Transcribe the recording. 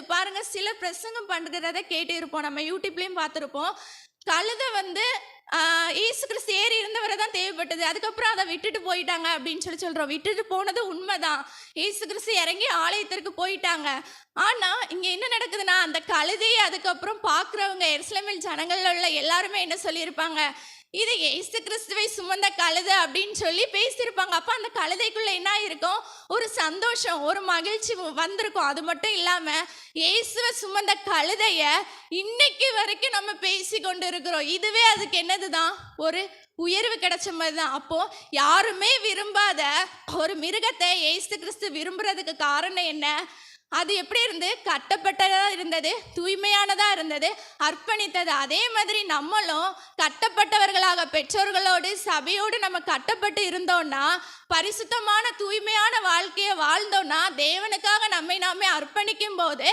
பாருங்க சில பிரசங்கம் பண்ணுறத கேட்டு இருப்போம் நம்ம யூடியூப்லேயும் பார்த்துருப்போம். கழுதை வந்து ஈசு இயேசு கிறிஸ்து ஏறி இருந்தவரை தான் தேவைப்பட்டது. அதுக்கப்புறம் அதை விட்டுட்டு போயிட்டாங்க அப்படின்னு சொல்லி சொல்கிறோம் விட்டுட்டு போனது உண்மைதான். இயேசு கிறிஸ்து இறங்கி ஆலயத்திற்கு போயிட்டாங்க. ஆனால் இங்கே என்ன நடக்குதுன்னா அந்த கழுதையை அதுக்கப்புறம் பார்க்குறவங்க எருசலமில் ஜனங்களில் உள்ள எல்லாருமே என்ன சொல்லியிருப்பாங்க? இது ஏசு கிறிஸ்துவை சுமந்த கழுதை அப்படின்னு சொல்லி பேசியிருப்பாங்க. அப்போ அந்த கழுதைக்குள்ள என்ன இருக்கும் ஒரு சந்தோஷம் ஒரு மகிழ்ச்சி வந்திருக்கும். அது மட்டும் இல்லாமல் இயேசுவை சுமந்த கழுதைய இன்னைக்கு வரைக்கும் நம்ம பேசி கொண்டு இருக்கிறோம் இதுவே அதுக்கு என்னதுதான்? ஒரு உயர்வு கிடைச்ச மாதிரி தான். அப்போ யாருமே விரும்பாத ஒரு மிருகத்தை ஏசு கிறிஸ்து விரும்புறதுக்கு காரணம் என்ன? அது எப்படி இருந்து? கட்டப்பட்டதாக இருந்தது தூய்மையானதாக இருந்தது அர்ப்பணித்தது. அதே மாதிரி நம்மளும் கட்டப்பட்டவர்களாக பெற்றோர்களோடு சபையோடு நம்ம கட்டப்பட்டு இருந்தோம்னா பரிசுத்தமான தூய்மையான வாழ்க்கையை வாழ்ந்தோம்னா தேவனுக்காக நம்மை நாமே அர்ப்பணிக்கும் போது